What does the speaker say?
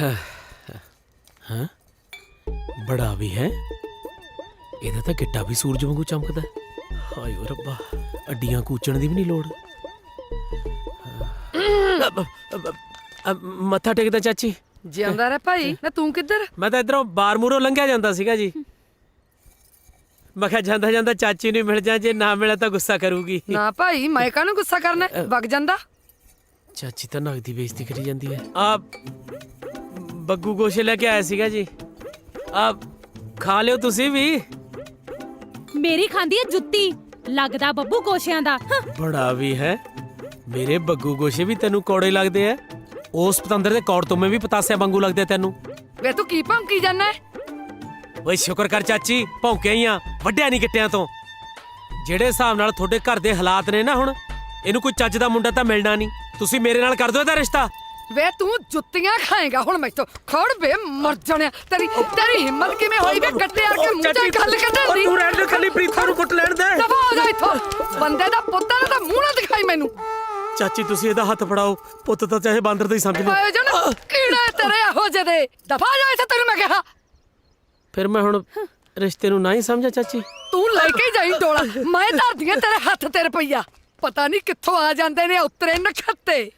ਹਾਂ? ਬੜਾ ਵੀ ਹੈ। ਇਹਦਾ ਤਾਂ ਗਿੱਟਾ ਵੀ ਸੂਰਜ ਵਾਂਗੂ ਚਮਕਦਾ। ਹਾਏ ਓ ਰੱਬਾ ਅੱਡੀਆਂ ਕੂਚਣ ਦੀ ਵੀ ਨਹੀਂ ਲੋੜ। ਅ, ਮੱਥਾ ਟੇਕਦਾ ਚਾਚੀ। ਜਿਉਂਦਾ ਰਹਿ ਭਾਈ। ਨਾ ਤੂੰ ਕਿੱਧਰ? ਮੈਂ ਤਾਂ ਇਧਰੋਂ ਬਾਰ ਮੂਰੋਂ ਲੰਘਿਆ ਜਾਂਦਾ ਸੀਗਾ ਜੀ। ਮੈਂ ਕਿਹਾ ਜਾਂਦਾ ਜਾਂਦਾ ਚਾਚੀ ਨੂੰ ਮਿਲ ਜਾ ਜੇ ਨਾ ਮਿਲਿਆ ਤਾਂ ਗੁੱਸਾ ਕਰੂਗੀ। ਨਾ ਭਾਈ ਮੈਂ ਕਾਹਨੂੰ ਗੁੱਸਾ ਕਰਨਾ ਹੈ? ਵਗ ਜਾਂਦਾ। ਚਾਚੀ ਤਾਂ ਨਗਦੀ ਬੇਇੱਜ਼ਤੀ ਕਰੀ ਜਾਂਦੀ ਹੈ। ਆ ਬੱਗੂ ਗੋਸ਼ੇ ਲੈ ਕੇ ਆਇਆ ਸੀਗਾ ਜੀ। ਆ ਖਾ ਲਿਓ ਤੁਸੀਂ ਵੀ। ਮੇਰੀ ਖਾਂਦੀ ਹੈ ਜੁੱਤੀ। ਲੱਗਦਾ ਬੱਬੂ ਗੋਸ਼ਿਆਂ ਦਾ। ਹੰ, ਬੜਾ ਵੀ ਹੈ। ਮੇਰੇ ਬੱਗੂ ਗੋਸ਼ੇ ਵੀ ਤੈਨੂੰ ਕੌੜੇ ਲੱਗਦੇ ਆ। ਉਸ ਪਤੰਦਰ ਦੇ ਕੌੜ ਤੋਂ ਮੈਂ ਵੀ ਪਤਾਸਿਆ ਵਾਂਗੂ ਲੱਗਦੇ ਤੈਨੂੰ। ਵੇ ਤੂੰ ਕੀ ਭੌਂਕੀ ਜਾਂਦਾ ਹੈ? ਓਏ ਸ਼ੁਕਰ ਕਰ ਚਾਚੀ ਭੌਂਕਿਆ ਹੀ ਆ। ਵੱਡਿਆ ਨਹੀਂ ਗਿੱਟਿਆਂ ਤੋਂ। ਜਿਹੜੇ ਹਿਸਾਬ ਨਾਲ ਤੁਹਾਡੇ ਘਰ ਦੇ ਹਾਲਾਤ ਨੇ ਨਾ ਹੁਣ ਇਹਨੂੰ ਕੋਈ ਚੱਜ ਦਾ ਮੁੰਡਾ ਤਾਂ ਮਿਲਣਾ ਨਹੀਂ ਤੁਸੀਂ ਮੇਰੇ ਨਾਲ ਕਰ ਦਿਓ ਇਹਦਾ ਰਿਸ਼ਤਾ। ਵੇ ਤੂੰ ਜੁੱਤੀਆਂ ਖਾਏਗਾ। ਹੁਣ ਮੈਥੋਂ ਖੜ ਵੇ ਮਰ ਜਾਣਿਆ। ਤੇਰੀ ਤੇਰੀ ਹਿੰਮਤ ਕਿਵੇਂ ਹੋਈ ਵੇ? ਗੱਟੇ ਆ ਕੇ ਮੂੰਹ ਤੇ ਗੱਲ ਕੱਢਣ ਦੀ ਤੂੰ ਰਹਿਣ ਦੇ ਖਾਲੀ ਪ੍ਰੀਤਾਂ ਨੂੰ ਕੁੱਟ ਲੈਣ ਦੇ। ਦਫਾ ਹੋ ਜਾ ਇੱਥੋਂ। ਬੰਦੇ ਦਾ ਪੁੱਤਾਂ ਦਾ ਤਾਂ ਮੂੰਹ ਨਾ ਦਿਖਾਈ ਮੈਨੂੰ। ਚਾਚੀ ਤੁਸੀਂ ਇਹਦਾ ਹੱਥ ਫੜਾਓ। ਪੁੱਤ ਤਾਂ ਚਾਹੇ ਬਾਂਦਰ ਦਾ ਹੀ ਸਮਝ ਲਓ। ਆਏ ਕੀੜਾ ਤੇਰੇ ਇਹੋ ਜਿਹੇ ਦੇ। ਦਫਾ ਹੋ ਜਾ ਇੱਥੇ ਤੈਨੂੰ ਮੈਂ ਕਿਹਾ। ਫਿਰ ਮੈਂ ਹੁਣ ਰਿਸ਼ਤੇ ਨੂੰ ਨਾ ਹੀ ਸਮਝਾ ਚਾਚੀ? ਤੂੰ ਲੈ ਕੇ ਜਾਈ ਡੋਲਾ। ਮੈਂ ਧਰਦੀਆਂ ਤੇਰੇ ਹੱਥ ਤੇ ਰੁਪਈਆ ਪਤਾ ਨਹੀਂ ਕਿੱਥੋਂ ਆ ਜਾਂਦੇ ਨੇ ਉਤਰੇ ਨਖੱਤੇ।